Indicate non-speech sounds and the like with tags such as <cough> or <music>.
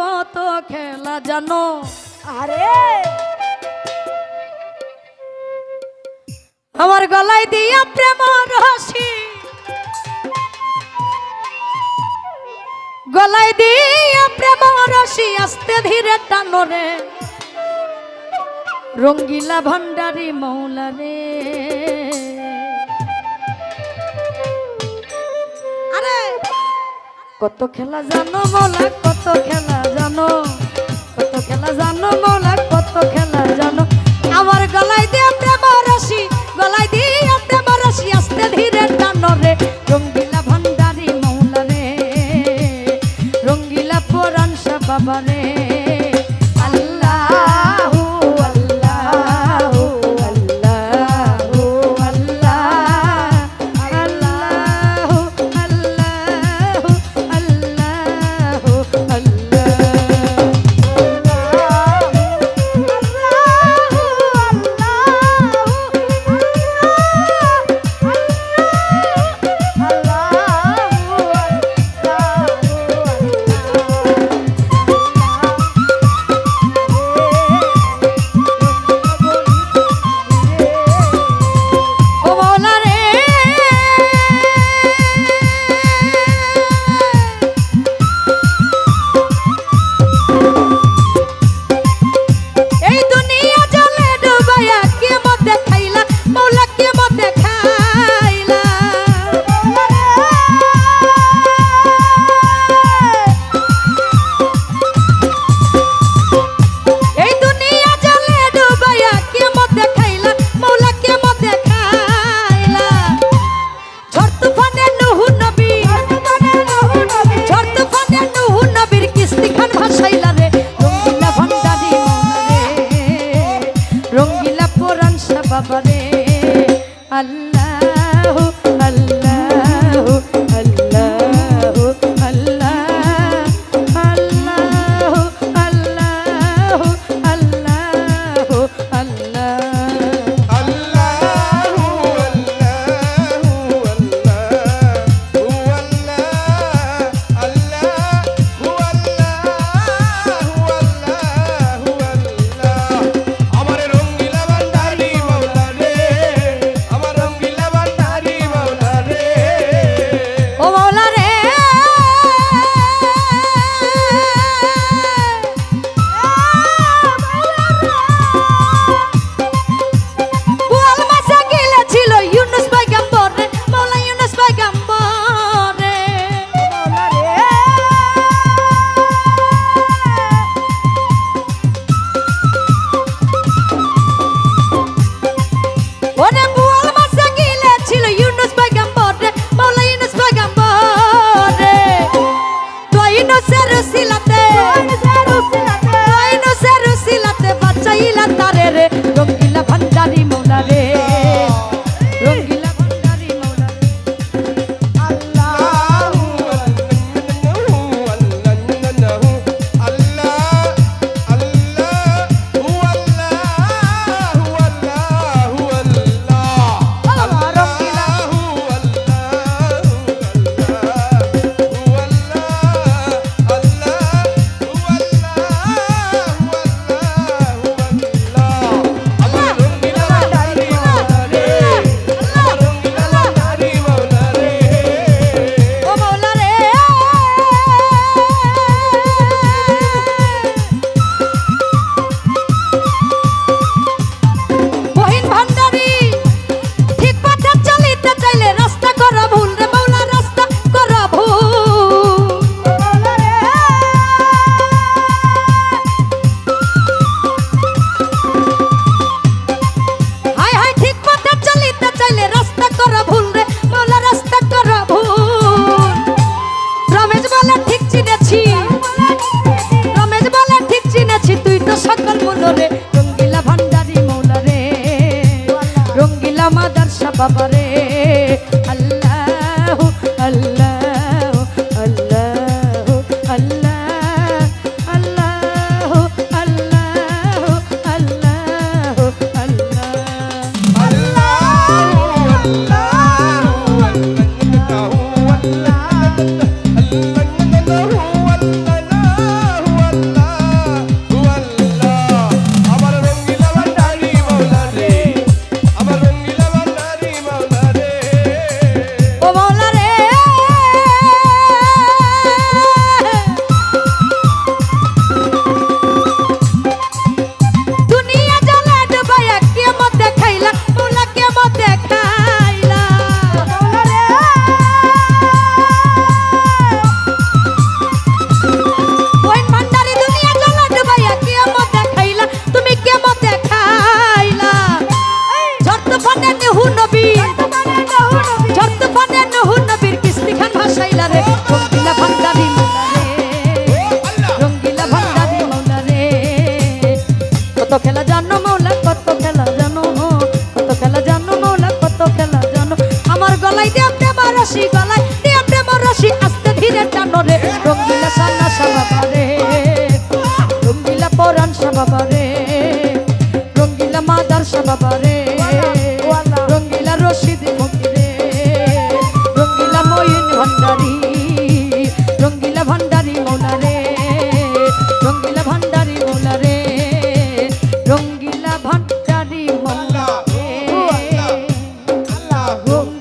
কত খেলা জানো? আরে! আমার গলায় দিয়া প্রেম রসি। গলায় দিয়া প্রেম রসি আস্তে ধীরে টানো রে। রঙ্গিলা ভান্ডারি মৌলা রে। কত খেলা জানো মোলা কত খেলা জানো কত খেলা জানো মোলা সাবরে আল্লাহ Hello. <laughs> কত খেলা জানো মাওলা কত খেলা জানো কত খেলা জানো মাওলা কত খেলা জানো। আমার গলায় দিয়ে প্রেমার রাশি গলায়, দিয়ে প্রেমার রাশি আস্তে ধীরে টানো রে। রঙ্গিলা সানা সাবা পারে, রঙ্গিলা পরাণ সাবা পারে, রঙ্গিলা মাদার সাবা পারে, রঙ্গিলা রশিদ ফকিরে, রঙ্গিলা ময়ূন ভণ্ডারী hook